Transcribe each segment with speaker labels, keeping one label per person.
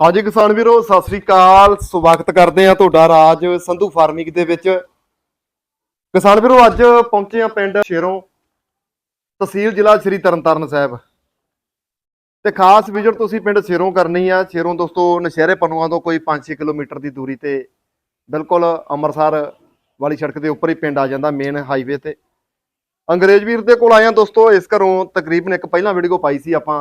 Speaker 1: ਹਾਂਜੀ ਕਿਸਾਨ ਵੀਰੋ, ਸਤਿ ਸ੍ਰੀ ਅਕਾਲ। ਸਵਾਗਤ ਕਰਦੇ ਆ ਤੁਹਾਡਾ ਰਾਜ ਸੰਧੂ ਫਾਰਮਿੰਗ ਦੇ ਵਿੱਚ। ਕਿਸਾਨ ਵੀਰੋ, ਅੱਜ ਪਹੁੰਚੇ ਆ ਪਿੰਡ ਸ਼ੇਰੋਂ, ਤਹਿਸੀਲ ਜ਼ਿਲ੍ਹਾ ਸ਼੍ਰੀ ਤਰਨਤਾਰਨ ਸਾਹਿਬ। ਤੇ ਖਾਸ ਵਿਜ਼ਿਟ ਤੁਸੀਂ ਪਿੰਡ ਸ਼ੇਰੋਂ ਕਰਨੀ ਆ। ਸ਼ੇਰੋਂ ਦੋਸਤੋ, ਨਸ਼ਹਿਰੇ ਪਨੂਆਂ ਤੋਂ ਕੋਈ 5-6 ਕਿਲੋਮੀਟਰ ਦੀ ਦੂਰੀ ਤੇ ਬਿਲਕੁਲ ਅੰਮ੍ਰਿਤਸਰ ਵਾਲੀ ਸੜਕ ਦੇ ਉੱਪਰ ਹੀ ਪਿੰਡ ਆ ਜਾਂਦਾ ਮੇਨ ਹਾਈਵੇ ਤੇ। ਅੰਗਰੇਜ਼ ਵੀਰ ਦੇ ਕੋਲ ਆਇਆ ਦੋਸਤੋ, ਇਸ ਘਰੋਂ ਤਕਰੀਬਨ ਇੱਕ ਪਹਿਲਾਂ ਵੀਡੀਓ ਪਾਈ ਸੀ ਆਪਾਂ।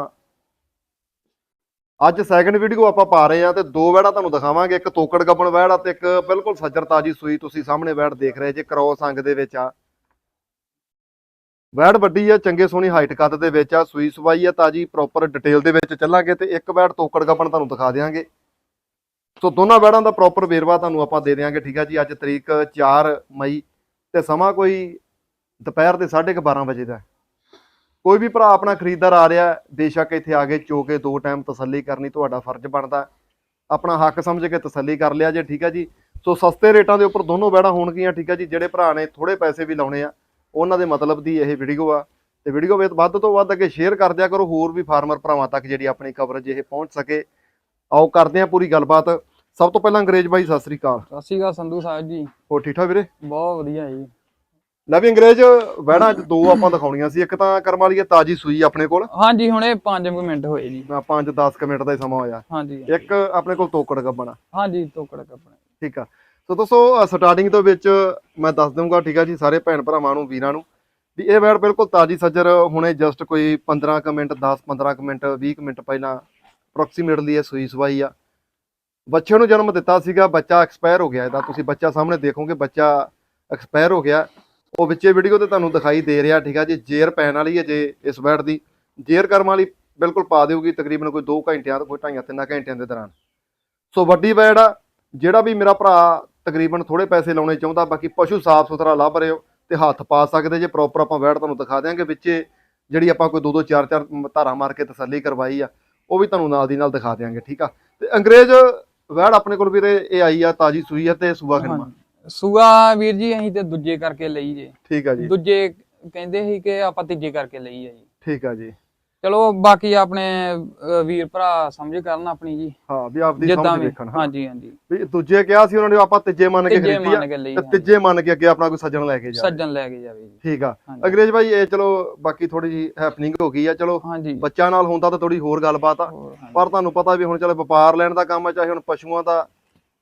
Speaker 1: ਅੱਜ ਸੈਕੰਡ ਵੀਡੀਓ ਆਪਾਂ ਪਾ ਰਹੇ ਆ ਤੇ ਦੋ ਵੈੜਾ ਤੁਹਾਨੂੰ ਦਿਖਾਵਾਂਗੇ, ਇੱਕ ਤੋਕੜ ਗੱਬਣ ਵੈੜ ਆ ਤੇ ਇੱਕ ਬਿਲਕੁਲ ਸੱਜਰ ਤਾਜੀ ਸੂਈ ਤੁਸੀਂ ਸਾਹਮਣੇ ਵੈੜ ਦੇਖ ਰਹੇ ਜੇ ਕ੍ਰੋਸ ਅੰਗ ਦੇ ਵਿੱਚ ਆ। ਵੈੜ ਵੱਡੀ ਆ, ਚੰਗੇ ਸੋਹਣੀ ਹਾਈਟ ਕੱਦ ਦੇ ਵਿੱਚ ਆ, ਸੂਈ ਸਵਾਈ ਆ, ਤਾਜੀ ਪ੍ਰੋਪਰ ਡਿਟੇਲ ਦੇ ਵਿੱਚ ਚੱਲਾਂਗੇ ਤੇ ਇੱਕ ਵੈੜ ਤੋਕੜ ਗੱਬਣ ਤੁਹਾਨੂੰ ਦਿਖਾ ਦੇਵਾਂਗੇ ਸੋ ਦੋਨਾਂ ਵੈੜਾਂ ਦਾ ਪ੍ਰੋਪਰ ਵੇਰਵਾ ਤੁਹਾਨੂੰ ਆਪਾਂ ਦੇ ਦੇਵਾਂਗੇ ਠੀਕ ਆ ਜੀ? ਅੱਜ ਤਰੀਕ 4 ਮਈ ਤੇ ਸਮਾਂ ਕੋਈ ਦੁਪਹਿਰ ਦੇ 12:30 ਵਜੇ ਦਾ ਕੋਈ ਵੀ ਭਰਾ ਆਪਣਾ ਖਰੀਦਦਾਰ ਆ ਰਿਹਾ ਹੈ, ਬੇਸ਼ੱਕ ਇੱਥੇ ਆ ਕੇ ਚੋ ਕੇ ਦੋ ਟਾਈਮ ਤਸੱਲੀ ਕਰਨੀ ਤੁਹਾਡਾ ਫਰਜ਼ ਬਣਦਾ। ਹੈ। ਆਪਣਾ ਹੱਕ ਸਮਝ ਕੇ ਤਸੱਲੀ ਕਰ ਲਿਆ ਜੇ ਠੀਕ ਹੈ ਜੀ। ਸੋ ਸਸਤੇ ਰੇਟਾਂ ਦੇ ਉੱਪਰ ਦੋਨੋਂ ਬੈੜਾਂ ਹੋਣਗੀਆਂ ਠੀਕ ਹੈ ਜੀ। ਜਿਹੜੇ ਭਰਾ ਨੇ ਥੋੜੇ ਪੈਸੇ ਵੀ ਲਾਉਣੇ ਆ ਉਹਨਾਂ ਦੇ ਮਤਲਬ ਦੀ ਇਹ ਵੀਡੀਓ ਆ। ਤੇ ਵੀਡੀਓ ਵਿੱਚ ਵੱਧ ਤੋਂ ਵੱਧ ਅੱਗੇ ਸ਼ੇਅਰ ਕਰ ਦਿਆ ਕਰੋ ਹੋਰ ਵੀ ਫਾਰਮਰ ਭਰਾਵਾਂ ਤੱਕ ਜਿਹੜੀ ਆਪਣੀ ਕਵਰੇਜ ਇਹ ਪਹੁੰਚ ਸਕੇ। ਆਓ ਕਰਦੇ ਆ ਪੂਰੀ ਗੱਲਬਾਤ। ਸਭ ਤੋਂ ਪਹਿਲਾਂ ਅੰਗਰੇਜ਼ ਬਾਈ ਸਤਿ ਸ੍ਰੀ ਅਕਾਲ।
Speaker 2: ਸਤਿ ਸ਼੍ਰੀ ਅਕਾਲ ਸੰਧੂ ਸਾਹਿਬ ਜੀ।
Speaker 1: ਹੋਰ ਠੀਕ ਠਾਕ ਵੀਰੇ?
Speaker 2: ਬਹੁਤ ਵਧੀਆ ਜੀ।
Speaker 1: ਲੈ ਵੀ ਅੰਗਰੇਜ਼ ਵਹਿਣਾ ਅੱਜ ਦੋ ਆਪਾਂ ਦਿਖਾਉਣੀਆਂ ਸੀ ਇੱਕ ਤਾਂ ਕਰਮ ਵਾਲੀ ਹੈ ਤਾਜੀ ਸੂਈ ਆਪਣੇ ਕੋਲ।
Speaker 2: ਹਾਂਜੀ ਹੁਣੇ 5 ਮਿੰਟ ਹੋਏ ਜੀ।
Speaker 1: ਆਪਾਂ 5-10 ਮਿੰਟ ਦਾ ਹੀ ਸਮਾਂ ਹੋਇਆ।
Speaker 2: ਹਾਂਜੀ
Speaker 1: ਇੱਕ ਆਪਣੇ ਕੋਲ ਤੋਕੜ ਗੱਬਣਾ।
Speaker 2: ਹਾਂਜੀ ਤੋਕੜ ਕੱਪੜੇ
Speaker 1: ਠੀਕ ਆ। ਸੋ ਦੋਸਤੋ ਸਟਾਰਟਿੰਗ ਤੋਂ ਵਿੱਚ ਮੈਂ ਦੱਸ ਦਊਂਗਾ ਠੀਕ ਆ ਜੀ ਸਾਰੇ ਭੈਣ ਭਰਾਵਾਂ ਨੂੰ ਵੀਰਾਂ ਨੂੰ ਵੀ ਇਹ ਵੈੜ ਬਿਲਕੁਲ ਤਾਜੀ ਸੱਜਰ ਹੁਣੇ ਜਸਟ ਕੋਈ 15 ਕੁ ਮਿੰਟ 10 15 ਕੁ ਮਿੰਟ 20 ਕੁ ਮਿੰਟ ਪਹਿਲਾਂ ਅਪਰੋਕਸੀਮੇਟਲੀ ਇਹ ਸੂਈ ਸਵਾਈ ਆ। ਬੱਚੇ ਨੂੰ ਜਨਮ ਦਿੱਤਾ ਸੀਗਾ ਬੱਚਾ ਐਕਸਪਾਇਰ ਹੋ ਗਿਆ ਇਹਦਾ। ਤੁਸੀਂ ਬੱਚਾ ਸਾਹਮਣੇ ਦੇਖੋਗੇ ਬੱਚਾ ਐਕਸਪਾਇਰ ਹੋ ਗਿਆ। ਉਹ ਵਿੱਚੇ ਵੀਡੀਓ ਤੇ ਤੁਹਾਨੂੰ ਦਿਖਾਈ ਦੇ ਰਿਹਾ, ਠੀਕ ਆ ਜੀ, ਜੇਰ ਪੈਣ ਵਾਲੀ ਹੈ ਜੇ ਇਸ ਵੈੜ ਦੀ। ਜੇਰ ਕਰਮ ਵਾਲੀ ਬਿਲਕੁਲ ਪਾ ਦਿਓਗੀ ਤਕਰੀਬਨ ਕੋਈ 2 ਘੰਟਿਆਂ ਤੋਂ ਕੋਈ ਢਾਈਆਂ ਤਿੰਨਾਂ ਘੰਟਿਆਂ ਦੇ ਦੌਰਾਨ। ਸੋ ਵੱਡੀ ਵੈੜ ਆ, ਜਿਹੜਾ ਵੀ ਮੇਰਾ ਭਰਾ ਤਕਰੀਬਨ ਥੋੜੇ ਪੈਸੇ ਲਾਉਣੇ ਚਾਹੁੰਦਾ, ਬਾਕੀ ਪਸ਼ੂ ਸਾਫ਼ ਸੁਥਰਾ ਲੱਭ ਰਹੇ ਹੋ ਤੇ ਹੱਥ ਪਾ ਸਕਦੇ ਜੇ ਪ੍ਰੋਪਰ ਆਪਾਂ ਵੈੜ ਤੁਹਾਨੂੰ ਦਿਖਾ ਦਿਆਂਗੇ, ਵਿੱਚੇ ਜਿਹੜੀ ਆਪਾਂ ਕੋਈ ਦੋ ਦੋ ਚਾਰ ਚਾਰ ਧਾਰਾ ਮਾਰ ਕੇ ਤਸੱਲੀ ਕਰਵਾਈ ਆ, ਉਹ ਵੀ ਤੁਹਾਨੂੰ ਨਾਲ ਦੀ ਨਾਲ ਦਿਖਾ ਦਿਆਂਗੇ, ਠੀਕ ਆ। ਤੇ ਅੰਗਰੇਜ਼ ਵੈੜ ਆਪਣੇ ਕੋਲ ਵੀਰੇ, ਇਹ ਆਈ ਆ, ਤਾਜੀ ਸੂਈ ਆ ਤੇ ਸੂਆ ਖਨਮਾ
Speaker 2: ਸੂਆ ਵੀਰ ਜੀ ਅਸੀਂ ਤੇ ਦੂਜੇ ਕਰਕੇ ਲਈ ਜੇ।
Speaker 1: ਠੀਕ ਆ ਜੀ।
Speaker 2: ਦੂਜੇ ਕਹਿੰਦੇ ਸੀ ਕਿ ਆਪਾਂ ਤੀਜੇ ਕਰਕੇ ਲਈ ਹੈ ਜੀ।
Speaker 1: ਠੀਕ ਆ ਜੀ।
Speaker 2: ਚਲੋ ਬਾਕੀ ਆਪਣੇ ਵੀਰ ਭਰਾ ਸਮਝ ਕਰਨ ਆਪਣੀ ਜੀ।
Speaker 1: ਹਾਂ ਵੀ ਆਪਦੀ ਸਮਝ ਦੇਖਣ ਹਾਂ।
Speaker 2: ਹਾਂਜੀ ਹਾਂਜੀ।
Speaker 1: ਵੀ ਦੂਜੇ ਕਿਹਾ ਸੀ ਉਹਨਾਂ ਨੇ ਆਪਾਂ ਤੀਜੇ ਮੰਨ ਕੇ ਖਰੀਦੀ ਆ। ਤੀਜੇ ਮੰਨ ਕੇ ਅੱਗੇ ਆਪਣਾ ਕੋਈ ਸੱਜਣ ਲੈ ਕੇ ਜਾ
Speaker 2: ਸੱਜਣ ਲੈ ਕੇ ਜਾਵੇ ਜੀ।
Speaker 1: ਠੀਕ ਆ। ਅੰਗਰੇਜ਼ ਭਾਈ ਇਹ ਚਲੋ ਬਾਕੀ ਥੋੜੀ ਜੀ ਹੈਪਨਿੰਗ ਹੋ ਗਈ ਆ ਚਲੋ
Speaker 2: ਹਾਂਜੀ।
Speaker 1: ਬੱਚਾ ਨਾਲ ਹੁੰਦਾ ਤਾਂ ਥੋੜੀ ਹੋਰ ਗੱਲਬਾਤ ਆ। ਪਰ ਤੁਹਾਨੂੰ ਪਤਾ ਵੀ ਹੁਣ ਚਲੋ ਵਪਾਰ ਲੈਣ ਦਾ ਕੰਮ ਆ ਚਾਹੇ ਹੁਣ ਪਸ਼ੂਆਂ ਦਾ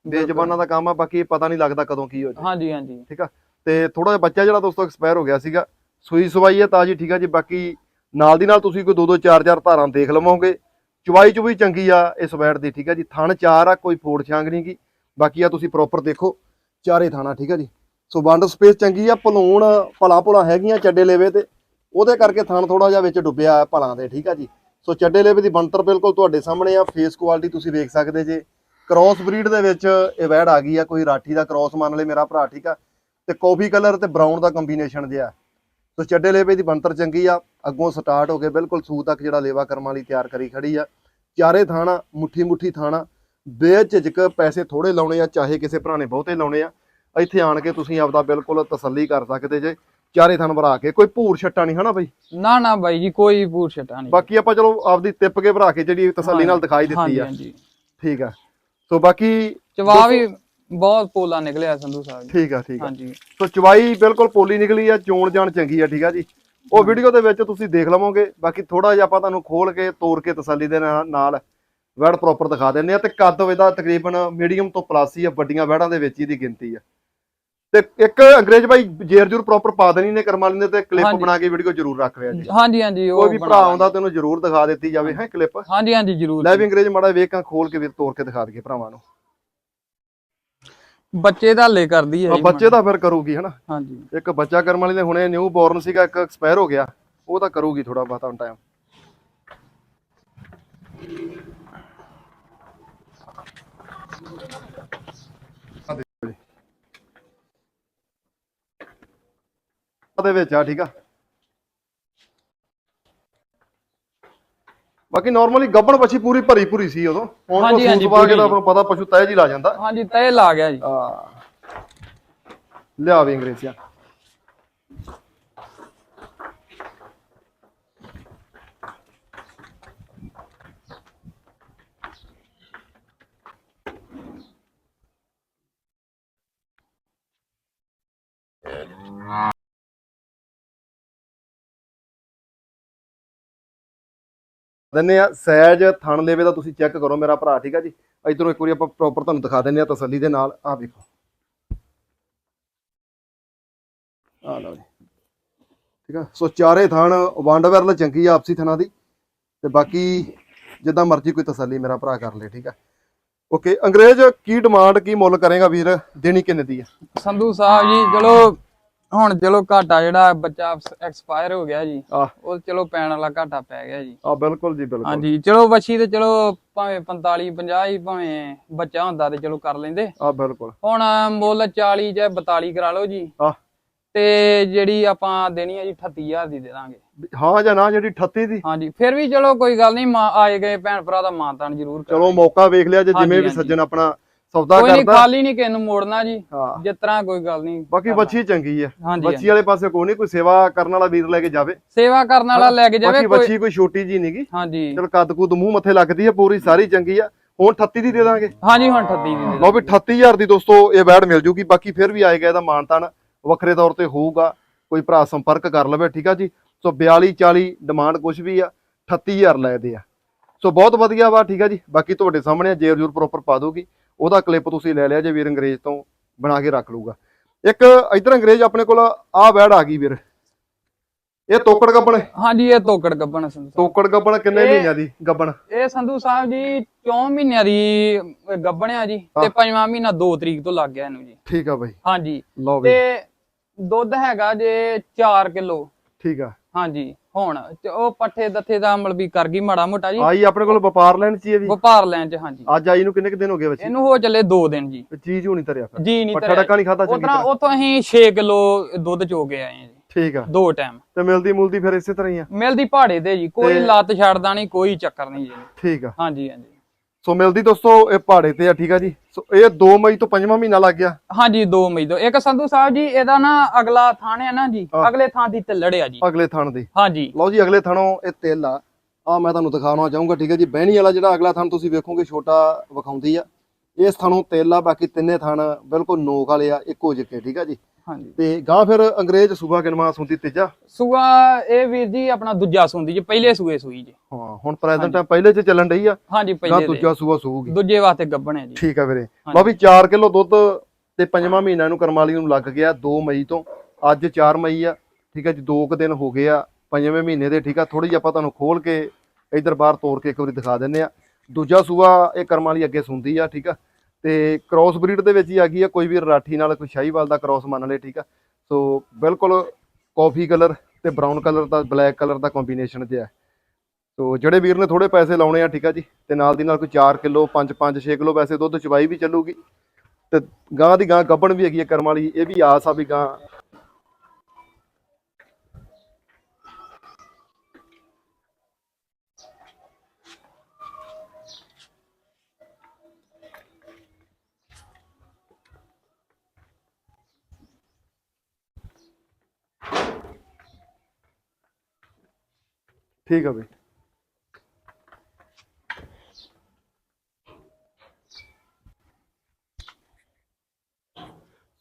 Speaker 1: ਬੇਜ਼ਬਾਨਾਂ ਦਾ ਕੰਮ ਆ ਬਾਕੀ ਪਤਾ ਨਹੀਂ ਲੱਗਦਾ ਕਦੋਂ ਕੀ ਹੋ ਜਾਏ।
Speaker 2: ਹਾਂਜੀ ਹਾਂਜੀ।
Speaker 1: ਠੀਕ ਆ? ਤੇ ਥੋੜਾ ਜਿਹਾ ਬੱਚਾ ਜਿਹੜਾ ਦੋਸਤੋ ਐਕਸਪਾਇਰ ਹੋ ਗਿਆ ਸੀਗਾ ਸੂਈ ਸਵਾਈ ਹੈ ਤਾਜੀ ਠੀਕ ਆ ਜੀ ਬਾਕੀ ਨਾਲ ਦੀ ਨਾਲ ਤੁਸੀਂ ਕੋਈ ਦੋ ਦੋ ਚਾਰ ਚਾਰ ਧਾਰਾਂ ਦੇਖ ਲਵੋਗੇ। ਚੁਵਾਈ ਚੁਵੀ ਚੰਗੀ ਆ ਇਸ ਵੈੜ ਦੀ ਠੀਕ ਆ ਜੀ। ਥਣ ਚਾਰ ਆ ਕੋਈ ਫੋੜ ਛਾਂਗ ਨਹੀਂ ਗੀ ਬਾਕੀ ਆ ਤੁਸੀਂ ਪ੍ਰੋਪਰ ਦੇਖੋ ਚਾਰੇ ਥਾਣਾ ਠੀਕ ਆ ਜੀ। ਸੋ ਵੰਡ ਸਪੇਸ ਚੰਗੀ ਆ ਭਲੂਣ ਭਲਾ ਭੁਲਾ ਹੈਗੀਆਂ ਚੱਡੇ ਲੇਵੇ ਤੇ ਉਹਦੇ ਕਰਕੇ ਥਣ ਥੋੜਾ ਜਿਹਾ ਵਿੱਚ ਡੁੱਬਿਆ ਭਲਾਂ ਦੇ ਠੀਕ ਆ ਜੀ। ਸੋ ਚੱਡੇ ਲੇਵੇ ਦੀ ਬਣਤਰ ਬਿਲਕੁਲ ਤੁਹਾਡੇ ਸਾਹਮਣੇ ਆ ਫੇਸ ਕੁਆਲਿਟੀ ਤੁਸੀਂ ਵੇਖ ਸਕਦੇ ਜੇ। ਕ੍ਰਾਸ ਬਰੀਡ ਦੇ ਵਿੱਚ ਇਹ ਵੈੜ ਆ ਗਈ ਆ ਕੋਈ ਰਾਠੀ ਦਾ ਕ੍ਰਾਸ ਮੰਨ ਲੈ ਮੇਰਾ ਭਰਾ ਠੀਕ ਆ? ਤੇ ਕਾਫੀ ਕਲਰ ਤੇ ਬਰਾਊਨ ਦਾ ਕੰਬੀਨੇਸ਼ਨ ਜਿਆ ਸੋ ਚੱਡੇ ਲੇਵੇ ਦੀ ਬਣਤਰ ਚੰਗੀ ਆ ਅੱਗੋਂ ਸਟਾਰਟ ਹੋ ਕੇ ਬਿਲਕੁਲ ਸੂ ਤੱਕ ਜਿਹੜਾ ਲੇਵਾ ਕਰਮ ਵਾਲੀ ਤਿਆਰ ਕਰੀ ਖੜੀ ਆ। ਚਾਰੇ ਥਾਣਾ ਮੁੱਠੀ ਮੁੱਠੀ ਥਾਣਾ ਬੇਝਿਜਕ ਪੈਸੇ ਥੋੜੇ ਲਾਉਣੇ ਆ ਚਾਹੇ ਕਿਸੇ ਭਰਾ ਨੇ ਬਹੁਤੇ ਲਾਉਣੇ ਆ। ਇੱਥੇ ਆਣ ਕੇ ਤੁਸੀਂ ਆਪਦਾ ਬਿਲਕੁਲ ਤਸੱਲੀ ਕਰ ਸਕਦੇ ਜੇ ਚਾਰੇ ਥਣ ਭਰਾ ਕੇ। ਕੋਈ ਭੂਰ ਛੱਟਾ ਨਹੀਂ ਹਨਾ ਬਈ?
Speaker 2: ਨਾ ਨਾ ਬਾਈ ਜੀ ਕੋਈ ਪੂਰ ਛਟਾ ਨਹੀਂ।
Speaker 1: ਬਾਕੀ ਆਪਾਂ ਚਲੋ ਆਪਦੀ ਤਿੱਪ ਕੇ ਭਰਾ ਕੇ ਜਿਹੜੀ ਤਸੱਲੀ ਨਾਲ ਦਿਖਾਈ ਦਿੱਤੀ ਆ। ਠੀਕ ਆ। ਸੋ ਬਾਕੀ
Speaker 2: ਚਵਾ ਵੀ ਬਹੁਤ ਪੋਲਾ ਨਿਕਲਿਆ ਸੰਧੂ ਸਾਹਿਬ ਜੀ।
Speaker 1: ਠੀਕ ਆ ਠੀਕ ਆ।
Speaker 2: ਹਾਂਜੀ।
Speaker 1: ਸੋ ਚਵਾਈ ਬਿਲਕੁਲ ਪੋਲੀ ਨਿਕਲੀ ਆ ਚੋਣ ਜਾਣ ਚੰਗੀ ਆ ਠੀਕ ਆ ਜੀ। ਉਹ ਵੀਡੀਓ ਦੇ ਵਿੱਚ ਤੁਸੀਂ ਦੇਖ ਲਵੋਗੇ। ਬਾਕੀ ਥੋੜਾ ਜਿਹਾ ਆਪਾਂ ਤੁਹਾਨੂੰ ਖੋਲ ਕੇ ਤੋੜ ਕੇ ਤਸੱਲੀ ਦੇ ਨਾਲ ਵੈੜ ਪ੍ਰੋਪਰ ਦਿਖਾ ਦਿੰਦੇ ਆ ਤੇ ਕੱਦ ਇਹਦਾ ਤਕਰੀਬਨ ਮੀਡੀਅਮ ਤੋਂ ਪਲੱਸ ਹੀ ਆ ਵੱਡੀਆਂ ਵੈੜਾਂ ਦੇ ਵਿੱਚ ਹੀ ਦੀ ਗਿਣਤੀ ਆ। ਤੇ ਇੱਕ ਅੰਗਰੇਜ਼ ਭਾਈ ਜੇਰ ਜੂਰ ਪ੍ਰੋਪਰ ਪਾ ਦੇਣੀ ਨੇ ਕਰਮਾਂ ਨੇ ਤੇ ਕਲਿੱਪ
Speaker 2: ਹਾਂਜੀ।
Speaker 1: ਬਣਾ ਕੇ ਵੀਡੀਓ ਜ਼ਰੂਰ ਰੱਖ ਲਿਆ ਜੀ।
Speaker 2: ਹਾਂਜੀ ਹਾਂਜੀ ਉਹ
Speaker 1: ਕੋਈ ਵੀ ਭਰਾ
Speaker 2: ਬਣਾ
Speaker 1: ਆਉਂਦਾ ਤੈਨੂੰ ਜ਼ਰੂਰ ਦਿਖਾ ਦਿੱਤੀ ਜਾਵੇ ਹੈ ਕਲਿੱਪ
Speaker 2: ਹਾਂਜੀ ਹਾਂਜੀ ਜ਼ਰੂਰ
Speaker 1: ਲੈ ਵੀ ਅੰਗਰੇਜ਼ ਮਾੜਾ ਵੇਖਾਂ ਖੋਲ ਕੇ ਵੀ ਤੋੜ ਕੇ ਦਿਖਾ ਦਈਏ ਭਰਾਵਾਂ ਨੂੰ।
Speaker 2: ਬੱਚੇ ਦਾ ਹੱਲੇ ਕਰਦੀ ਹੈ
Speaker 1: ਆ
Speaker 2: ਜੀ
Speaker 1: ਬੱਚੇ ਤਾਂ ਫਿਰ ਕਰੂਗੀ ਹਨਾ?
Speaker 2: ਹਾਂਜੀ।
Speaker 1: ਇੱਕ ਬੱਚਾ ਕਰਮ ਵਾਲੀ ਨੇ ਹੁਣੇ ਨਿਊ ਬੋਰਨ ਸੀਗਾ ਇੱਕ ਐਕਸਪਾਇਰ ਹੋ ਗਿਆ। ਉਹ ਤਾਂ ਕਰੂਗੀ ਥੋੜਾ ਬਹੁਤਾ ਹੁਣ ਟਾਈਮ ਦੇ ਵਿੱਚ ਆ ਠੀਕ ਆ। ਬਾਕੀ ਨਾਰਮਲੀ ਗੱਬਣ ਬੱਚੀ ਪੂਰੀ ਭਰੀ ਭਰੀ ਸੀ ਉਦੋਂ। ਹੁਣ
Speaker 2: ਹਾਂਜੀ, ਹਾਂਜੀ,
Speaker 1: ਪਾ ਕੇ
Speaker 2: ਪੂਰੀ।
Speaker 1: ਤਾਂ ਆਪਾਂ ਨੂੰ ਪਤਾ ਪਸ਼ੂ ਤਹਿ ਜੀ ਲਾ ਜਾਂਦਾ।
Speaker 2: ਹਾਂਜੀ ਤੈ ਲਾ ਗਿਆ ਜੀ।
Speaker 1: ਆ ਲਿਆ ਵੀ ਅੰਗਰੇਜ਼ੀਆਂ। ਦਿੰਨੇ ਆ। ਸੈਜ ਥਣ ਲੇਵੇ ਦਾ ਤੁਸੀਂ ਚੈੱਕ ਕਰੋ ਮੇਰਾ ਭਰਾ, ਠੀਕ ਆ ਜੀ? ਇਧਰੋਂ ਇੱਕ ਵਾਰੀ ਆਪਾਂ ਪ੍ਰੋਪਰ ਤੁਹਾਨੂੰ ਦਿਖਾ ਦਿੰਨੇ ਆ ਤਸੱਲੀ ਦੇ ਨਾਲ। ਆਹ ਵੇਖੋ। ਆ ਲਓ ਜੀ। ਠੀਕ ਆ? ਸੋ ਚਾਰੇ ਥਣ ਵੰਡਵਰਲ ਚੰਗੀ ਆ ਆਪਸੀ ਥਣਾਂ ਦੀ। ਤੇ ਬਾਕੀ ਜਿੱਦਾਂ ਮਰਜ਼ੀ ਕੋਈ ਤਸੱਲੀ ਮੇਰਾ ਭਰਾ ਕਰ ਲੇ, ਠੀਕ ਆ? ਓਕੇ, ਅੰਗਰੇਜ਼ ਕੀ ਡਿਮਾਂਡ ਕੀ ਮੁੱਲ ਕਰੇਗਾ ਵੀਰ? ਦੇਣੀ ਕਿੰਨੇ ਦੀ ਆ?
Speaker 2: ਸੰਧੂ ਸਾਹਿਬ ਜੀ, ਚਲੋ ਹੁਣ ਚਲੋ ਘਾਟਾ ਜਿਹੜਾ ਬੱਚਾ ਐਕਸਪਾਇਰ ਹੋ ਗਿਆ ਜੀ
Speaker 1: ਆਹ।
Speaker 2: ਉਹ ਚਲੋ ਪੈਣ ਵਾਲਾ ਘਾਟਾ ਪੈ ਗਿਆ ਜੀ।
Speaker 1: ਆ ਬਿਲਕੁਲ ਜੀ ਬਿਲਕੁਲ।
Speaker 2: ਹਾਂਜੀ ਚਲੋ ਵੱਛੀ ਤੇ ਚਲੋ ਭਾਵੇਂ 45 50 ਹੀ ਭਾਵੇਂ ਬੱਚਾ ਹੁੰਦਾ ਤੇ ਚਲੋ ਕਰ ਲੈਂਦੇ।
Speaker 1: ਆ ਬਿਲਕੁਲ।
Speaker 2: ਹੁਣ ਮੁੱਲ 40 ਜਾਂ 42 ਕਰਾ ਲਓ ਜੀ।
Speaker 1: ਆ
Speaker 2: ਤੇ ਜਿਹੜੀ ਆਪਾਂ ਦੇਣੀ ਹੈ ਜੀ 38000 ਦੀ ਦੇ ਦਾਂਗੇ।
Speaker 1: ਹਾਂ ਜਾਂ ਨਾ ਜਿਹੜੀ 38 ਦੀ।
Speaker 2: ਹਾਂਜੀ ਫਿਰ ਵੀ ਚਲੋ ਕੋਈ ਗੱਲ ਨਹੀਂ ਆਏ ਗਏ ਭੈਣ ਭਰਾ ਦਾ ਮਾਨਤਾਨ ਜ਼ਰੂਰ ਕਰ
Speaker 1: ਚਲੋ ਮੌਕਾ ਵੇਖ ਲਿਆ ਜੇ ਜਿਵੇਂ ਵੀ। ਸੱਜਣ ਆਪਣਾ ਸੌਦਾ
Speaker 2: ਕੋਈ ਨਹੀਂ ਖਾਲੀ ਨਹੀਂ ਕਿਸੇ ਨੂੰ ਮੋੜਨਾ ਜੀ।
Speaker 1: ਹਾਂ।
Speaker 2: ਜਿਸ ਤਰ੍ਹਾਂ ਕੋਈ ਗੱਲ ਨਹੀਂ
Speaker 1: ਬਾਕੀ ਬੱਚੀ ਚੰਗੀ ਆ।
Speaker 2: ਹਾਂਜੀ
Speaker 1: ਬੱਚੀ ਵਾਲੇ ਪਾਸੇ ਕੋਈ ਨਹੀਂ ਕੋਈ ਸੇਵਾ ਕਰਨ ਵਾਲਾ ਵੀਰ ਲੈ ਕੇ ਜਾਵੇ।
Speaker 2: ਸੇਵਾ ਕਰਨ ਵਾਲਾ ਲੈ ਕੇ ਜਾਵੇ
Speaker 1: ਬਾਕੀ
Speaker 2: ਕੋਈ
Speaker 1: ਬੱਚੀ ਕੋਈ ਛੋਟੀ ਜੀ ਨਹੀਂਗੀ
Speaker 2: ਹਾਂਜੀ।
Speaker 1: ਚਲ ਕੱਦ ਕੁੱਦ ਮੂੰਹ ਮੱਥੇ ਲੱਗਦੀ ਆ ਪੂਰੀ ਸਾਰੀ ਚੰਗੀ ਆ। ਹੁਣ 38 ਦੀ ਦੇ ਦਾਂਗੇ।
Speaker 2: ਹਾਂਜੀ ਹੁਣ 38 ਦੀ ਦੇ
Speaker 1: ਲਓ ਵੀ 38000 ਦੀ ਦੋਸਤੋ ਇਹ ਬੈਡ ਮਿਲ ਜੂਗੀ। ਬਾਕੀ ਫਿਰ ਵੀ ਆਏਗਾ ਇਹਦਾ ਮਾਨਤਾਨ। ਵੱਖਰੇ ਤੌਰ ਤੇ ਹੋਊਗਾ। ਕੋਈ ਭਰਾ ਸੰਪਰਕ ਕਰ ਲਵੇ ਠੀਕ ਆ ਜੀ? ਸੋ 42 40 ਡਿਮਾਂਡ ਕੁਝ ਵੀ ਆ 38000 ਲੈਦੇ ਆ। ਸੋ ਬਹੁਤ ਵਧੀਆ ਵਾ ਠੀਕ ਆ ਜੀ? ਬਾਕੀ ਤੁਹਾਡੇ ਸਾਹਮਣੇ ਆ, ਜੇਰ ਜੂਰ ਪ੍ਰੋਪਰ ਪਾ ਦੋਗੀ ਉਹਦਾ ਕਲਿੱਪ ਤੁਸੀਂ ਲੈ ਲਿਆ ਜੇ ਵੀਰ ਅੰਗਰੇਜ਼ ਤੋਂ ਬਣਾ ਕੇ ਰੱਖ ਲੂਗਾ ਇੱਕ ਇਧਰ ਅੰਗਰੇਜ਼ ਆਪਣੇ ਕੋਲ ਆ ਬੈਡ ਆ ਗਈ ਵੀਰ। ਇਹ ਤੋਕੜ ਗੱਬਣ
Speaker 2: ਹਾਂਜੀ ਇਹ ਤੋਕੜ ਗੱਬਣ ਸੰਧੂ
Speaker 1: ਤੋਕੜ ਗੱਬਣ ਕਿੰਨੇ ਮਹੀਨਿਆਂ ਦੀ ਗੱਬਣ?
Speaker 2: ਇਹ ਸੰਧੂ ਸਾਹਿਬ ਜੀ 4 ਮਹੀਨਿਆਂ ਦੀ ਗੱਬਣ ਆ ਜੀ ਤੇ। ਪੰਜਵਾਂ ਮਹੀਨਾ 2 ਤਰੀਕ ਤੋਂ ਲੱਗ ਗਿਆ ਇਹਨੂੰ ਜੀ।
Speaker 1: ਠੀਕ ਆ ਬਾਈ।
Speaker 2: ਹਾਂਜੀ। ਤੇ ਦੁੱਧ ਹੈਗਾ ਜੇ 4 ਕਿਲੋ।
Speaker 1: ਠੀਕ ਆ।
Speaker 2: ਹਾਂਜੀ। ਹੁਣ। ਤੇ ਉਹ ਪੱਠੇ ਦੱਥੇ ਦਾ ਅਮਲ ਵੀ ਕਰ ਗਈ ਮਾੜਾ ਮੋਟਾ ਜੀ।
Speaker 1: ਆਈ ਆਪਣੇ ਕੋਲ ਵਪਾਰ ਲੈਣ ਚ ਹੀ ਇਹ ਵੀ
Speaker 2: ਵਪਾਰ ਲੈਣ ਚ ਹਾਂਜੀ।
Speaker 1: ਅੱਜ ਆਈ ਨੂੰ ਕਿੰਨੇ ਕੁ ਦਿਨ ਹੋ ਗਏ ਬੱਚੀ
Speaker 2: ਇਹਨੂੰ ਹੋ ਚੱਲੇ 2 ਦਿਨ ਜੀ।
Speaker 1: ਚੀਜ਼ ਹੋਣੀ ਧਰਿਆ ਫਿਰ।
Speaker 2: ਜੀ ਨਹੀਂ
Speaker 1: ਪੱਠਾ ਡੱਕਾ ਨਹੀਂ ਖਾਦਾ ਚੰਗੀ ਤਰ੍ਹਾਂ?
Speaker 2: ਅਸੀਂ 6 ਕਿਲੋ ਦੁੱਧ ਚੋ ਕੇ ਆਏ ਹਾਂ ਜੀ।
Speaker 1: ਠੀਕ ਆ।
Speaker 2: ਦੋ ਟਾਈਮ
Speaker 1: ਤੇ ਮਿਲਦੀ ਮੁਲਦੀ ਫਿਰ ਇਸੇ ਤਰ੍ਹਾਂ ਹੀ ਆ?
Speaker 2: ਮਿਲਦੀ ਪਹਾੜੇ ਤੇ ਜੀ। ਕੋਈ ਲੱਤ ਛੱਡਦਾ ਨਹੀਂ ਕੋਈ ਚੱਕਰ ਨਹੀਂ ਜੀ।
Speaker 1: ਠੀਕ ਆ।
Speaker 2: ਹਾਂਜੀ ਹਾਂਜੀ।
Speaker 1: ਸੋ ਮਿਲਦੀ ਦੋਸਤੋ ਇਹ ਪਹਾੜੇ ਤੇ ਆ ਠੀਕ ਆ ਜੀ? ਸੋ ਇਹ 2 ਮਈ ਤੋਂ 5ਵਾਂ ਮਹੀਨਾ ਲੱਗ ਗਿਆ।
Speaker 2: ਹਾਂਜੀ 2 ਮਈ ਤੋਂ। ਇੱਕ ਸੰਧੂ ਸਾਹਿਬ ਜੀ ਇਹਦਾ ਨਾ ਅਗਲਾ ਥਾਣ ਹੈ ਨਾ ਜੀ। ਅਗਲੇ ਥਾਂ ਦੀ ਤੱਲੜਿਆ ਜੀ।
Speaker 1: ਅਗਲੇ ਥਣ ਦੀ।
Speaker 2: ਹਾਂਜੀ।
Speaker 1: ਲਓ ਜੀ ਅਗਲੇ ਥਣੋਂ ਇਹ ਤਿਲ ਆ। ਆ ਮੈਂ ਤੁਹਾਨੂੰ ਦਿਖਾਉਣਾ ਚਾਹੂੰਗਾ ਠੀਕ ਹੈ ਜੀ? ਬਹਿਣੀ ਵਾਲਾ ਜਿਹੜਾ ਅਗਲਾ ਥਣ ਤੁਸੀਂ ਵੇਖੋਗੇ ਛੋਟਾ ਵਿਖਾਉਂਦੀ ਆ। ਇਸ ਥਣੋਂ ਤਿਲ ਆ ਬਾਕੀ ਤਿੰਨੇ ਥਣ ਬਿਲਕੁਲ ਨੋਕ ਵਾਲੇ ਆ ਇੱਕੋ ਜਿਹੇ ਠੀਕ ਆ ਜੀ?
Speaker 2: ਹਾਂਜੀ।
Speaker 1: ਤੇ ਗਾਂ ਫਿਰ ਅੰਗਰੇਜ਼ ਸੂਬਾ ਕਿਨਵਾ ਸੁੰਦੀ ਤੀਜਾ?
Speaker 2: ਸੂਆ ਇਹ ਵੀਰ ਜੀ ਆਪਣਾ ਦੂਜਾ ਸੁੰਦੀ ਜੀ ਪਹਿਲੇ ਸੂਏ ਸੂਈ ਜੀ।
Speaker 1: ਹਾਂ ਹੁਣ ਪ੍ਰੈਜ਼ੈਂਟ ਟਾਈਮ ਪਹਿਲੇ ਚ ਚੱਲਣ ਡਈ ਆ?
Speaker 2: ਹਾਂਜੀ ਪਹਿਲੇ ਦੇ।
Speaker 1: ਦੂਜਾ ਸੂਆ ਸੂਗੀ
Speaker 2: ਦੂਜੇ ਵਾਸਤੇ ਗੱਬਣ ਹੈ ਜੀ।
Speaker 1: ਠੀਕ ਆ ਵੀਰੇ। ਵੀ 4 ਕਿਲੋ ਦੁੱਧ ਤੇ ਪੰਜਵਾਂ ਮਹੀਨਾ ਨੂੰ ਕਰਮਾਲੀ ਨੂੰ ਲੱਗ ਗਿਆ 2 ਮਈ ਤੋਂ। ਅੱਜ 4 ਮਈ ਆ ਠੀਕ ਆ ਜੀ 2 ਕੁ ਦਿਨ ਹੋ ਗਏ ਆ ਪੰਜਵੇਂ ਮਹੀਨੇ ਦੇ ਠੀਕ ਆ। ਥੋੜੀ ਜਿਹੀ ਆਪਾਂ ਤੁਹਾਨੂੰ ਖੋਲ ਕੇ ਇਧਰ ਬਾਹਰ ਤੋੜ ਕੇ ਇੱਕ ਵਾਰੀ ਦਿਖਾ ਦਿੰਨੇ ਆ। ਦੂਜਾ ਸੂਆ ਇਹ ਕਰਮਾਲੀ ਅੱਗੇ ਸੁੰਦੀ ਆ ਠੀਕ ਆ। ਤੇ ਕ੍ਰਾਸ ਬਰੀਡ ਦੇ ਵਿੱਚ ਹੀ ਆ ਗਈ ਆ, ਕੋਈ ਵੀ ਰਾਠੀ ਨਾਲ, ਕੋਈ ਸ਼ਾਹੀਵਾਲ ਦਾ ਕ੍ਰਾਸ ਮੰਨ ਲਏ, ਠੀਕ ਆ। ਸੋ ਬਿਲਕੁਲ ਕਾਫੀ ਕਲਰ ਤੇ ਬਰਾਊਨ ਕਲਰ ਦਾ ਬਲੈਕ ਕਲਰ ਦਾ ਕੰਬੀਨੇਸ਼ਨ ਜਿਹਾ ਸੋ ਜਿਹੜੇ ਵੀਰ ਨੇ ਥੋੜੇ ਪੈਸੇ ਲਾਉਣੇ ਆ, ਠੀਕ ਆ ਜੀ, ਤੇ ਨਾਲ ਦੀ ਨਾਲ ਕੋਈ 4 ਕਿਲੋ 5 5 6 ਕਿਲੋ ਵੈਸੇ ਦੁੱਧ ਚਵਾਈ ਵੀ ਚੱਲੂਗੀ। ਤੇ ਗਾਂ ਦੀ ਗਾਂ ਗੱਬਣ ਵੀ ਹੈਗੀ ਹੈ ਕਰਮ ਵਾਲੀ, ਇਹ ਵੀ ਆਸ ਆ ਵੀ ਗਾਂ ਠੀਕ ਆ ਬਈ।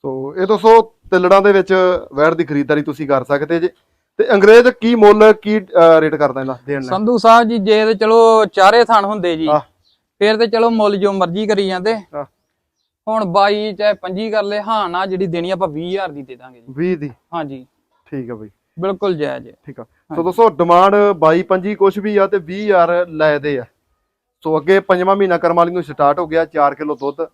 Speaker 1: ਸੋ ਇਹ ਦੋਸਤੋ ਤਿੱਲੜਾਂ ਦੇ ਵਿੱਚ ਵੈੜ ਦੀ ਖਰੀਦਦਾਰੀ ਤੁਸੀਂ ਕਰ ਸਕਦੇ ਜੇ। ਤੇ ਅੰਗਰੇਜ਼ ਕੀ ਮੁੱਲ ਕੀ ਰੇਟ ਕਰਦਾ ਇਹਦਾ ਦੇਣ ਦਾ
Speaker 2: ਸੰਧੂ ਸਾਹਿਬ ਜੀ ਜੇ ਤੇ ਚਲੋ ਚਾਰੇ ਥਣ ਹੁੰਦੇ ਜੀ। ਫੇਰ ਤੇ ਚਲੋ ਮੁੱਲ ਜੋ ਮਰਜ਼ੀ ਕਰੀ ਜਾਂਦੇ। ਹੁਣ 22 ਚਾਹੇ 25 ਕਰ ਲੈ ਹਾਂ ਨਾ ਜਿਹੜੀ ਦੇਣੀ ਆਪਾਂ 20000 ਦੀ ਦੇ ਦਾਂਗੇ ਜੀ।
Speaker 1: 20 ਦੀ।
Speaker 2: ਹਾਂਜੀ।
Speaker 1: ਠੀਕ ਆ ਬਈ।
Speaker 2: ਬਿਲਕੁਲ ਜਾਇਜ਼ ਹੈ।
Speaker 1: ਠੀਕ ਆ। ਸੋ ਦੋਸਤੋ ਡਿਮਾਂਡ 22 25 ਕੁਛ ਵੀ ਆ ਤੇ 20000 ਲੈਦੇ ਆ। ਸੋ ਅੱਗੇ ਪੰਜਵਾਂ ਮਹੀਨਾ ਕਰਮ ਵਾਲੀ ਨੂੰ ਸਟਾਰਟ ਹੋ ਗਿਆ 4 ਕਿਲੋ ਦੁੱਧ।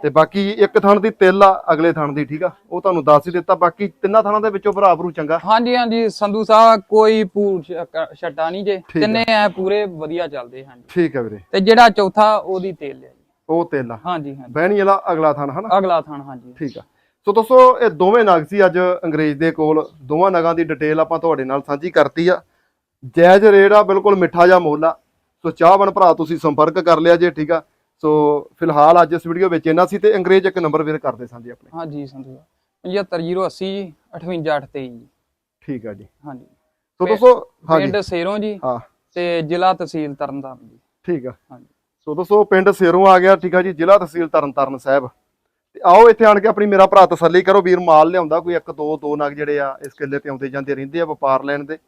Speaker 1: ਤੇ ਬਾਕੀ ਇੱਕ ਥਣ ਦੀ ਤਿਲ ਆ ਅਗਲੇ ਥਣ ਦੀ ਠੀਕ ਆ? ਉਹ ਤੁਹਾਨੂੰ ਦੱਸ ਹੀ ਦਿੱਤਾ। ਬਾਕੀ ਤਿੰਨਾਂ ਥਣਾਂ ਦੇ ਵਿੱਚੋਂ ਭਰਾ ਭਰੂ ਚੰਗਾ।
Speaker 2: ਹਾਂਜੀ ਹਾਂਜੀ ਸੰਧੂ ਸਾਹਿਬ ਕੋਈ ਪੂਰ ਛ- ਛੱਟਾ ਨਹੀਂ ਜੇ।
Speaker 1: ਆ।
Speaker 2: ਤਿੰਨੇ ਐ ਪੂਰੇ ਵਧੀਆ ਚੱਲਦੇ ਹਾਂਜੀ।
Speaker 1: ਠੀਕ ਆ ਵੀਰੇ।
Speaker 2: ਤੇ ਜਿਹੜਾ ਚੌਥਾ ਉਹਦੀ ਤੇਲ ਹੈ ਜੀ।
Speaker 1: ਉਹ ਤਿਲ ਆ।
Speaker 2: ਹਾਂਜੀ ਹਾਂਜੀ।
Speaker 1: ਬਹਿਣੀ ਵਾਲਾ ਅਗਲਾ ਥਣ ਹਨਾ?
Speaker 2: ਅਗਲਾ ਥਣ ਹਾਂਜੀ।
Speaker 1: ਠੀਕ ਆ। ਸੋ ਦੋਸਤੋ ਇਹ ਦੋਵੇਂ ਨਗ ਸੀ ਅੱਜ ਅੰਗਰੇਜ਼ ਦੇ ਕੋਲ। ਦੋਵਾਂ ਨਗਾਂ ਦੀ ਡਿਟੇਲ ਆਪਾਂ ਤੁਹਾਡੇ ਨਾਲ ਸਾਂਝੀ ਕਰਤੀ ਆ। ਜਾਇਜ਼ ਰੇਟ ਆ ਬਿਲਕੁਲ ਮਿੱਠਾ ਜਿਹਾ ਮੁੱਲ ਆ। ਸੋ ਚਾਹਵਣ ਭਰਾ ਤੁਸੀਂ ਸੰਪਰਕ ਕਰ ਲਿਆ ਜੇ ਠੀਕ ਆ? ਸੋ ਫਿਲਹਾਲ ਅੱਜ ਇਸ ਵੀਡੀਓ ਵਿੱਚ ਇਹਨਾਂ ਸੀ ਤੇ ਅੰਗਰੇਜ਼ ਇੱਕ ਨੰਬਰ ਵੀਰ ਕਰਦੇ ਸਾਂਝੇ ਆਪਣੇ।
Speaker 2: ਹਾਂਜੀ ਸੰਧੂ ਸਾਹਿਬ 75080 ਜੀ 58823 ਜੀ।
Speaker 1: ਠੀਕ ਆ ਜੀ।
Speaker 2: ਹਾਂਜੀ।
Speaker 1: ਸੋ ਦੋਸਤੋ ਹਾਂਜੀ।
Speaker 2: ਪਿੰਡ ਸੇਰੋਂ ਜੀ
Speaker 1: ਹਾਂ।
Speaker 2: ਤੇ ਜ਼ਿਲ੍ਹਾ ਤਹਿਸੀਲ ਤਰਨਤਾਰਨ ਜੀ।
Speaker 1: ਠੀਕ ਆ।
Speaker 2: ਹਾਂਜੀ।
Speaker 1: ਸੋ ਦੋਸਤੋ ਪਿੰਡ ਸੇਰੋਂ ਆ ਗਿਆ ਠੀਕ ਆ ਜੀ। ਜ਼ਿਲ੍ਹਾ ਤਹਿਸੀਲ ਤਰਨਤਾਰਨ ਸਾਹਿਬ। ਆਓ ਇੱਥੇ ਆਣ ਕੇ ਆਪਣੀ ਮੇਰਾ ਭਰਾ ਤਸੱਲੀ ਕਰੋ ਵੀਰ ਮਾਲ ਲਿਆਉਂਦਾ ਕੋਈ ਇੱਕ ਦੋ ਦੋ ਨਗ ਜਿਹੜੇ ਆ ਇਸ ਕਿੱਲੇ ਤੇ ਆਉਂਦੇ ਜਾਂਦੇ ਰਹਿੰਦੇ ਆ ਵਪਾਰ ਲੈਣ ਦੇ।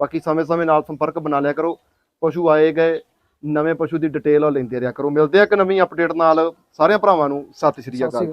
Speaker 1: ਬਾਕੀ ਸਮੇਂ-ਸਮੇਂ ਨਾਲ ਸੰਪਰਕ ਬਣਾ ਲਿਆ ਕਰੋ। ਪਸ਼ੂ ਆਏ ਗਏ ਨਵੇਂ ਪਸ਼ੂ ਦੀ ਡਿਟੇਲ ਉਹ ਲੈਂਦੇ ਰਿਹਾ ਕਰੋ। ਮਿਲਦੇ ਆ ਇੱਕ ਨਵੀਂ ਅਪਡੇਟ ਨਾਲ। ਸਾਰਿਆਂ ਭਰਾਵਾਂ ਨੂੰ ਸਤਿ ਸ਼੍ਰੀ
Speaker 2: ਅਕਾਲ।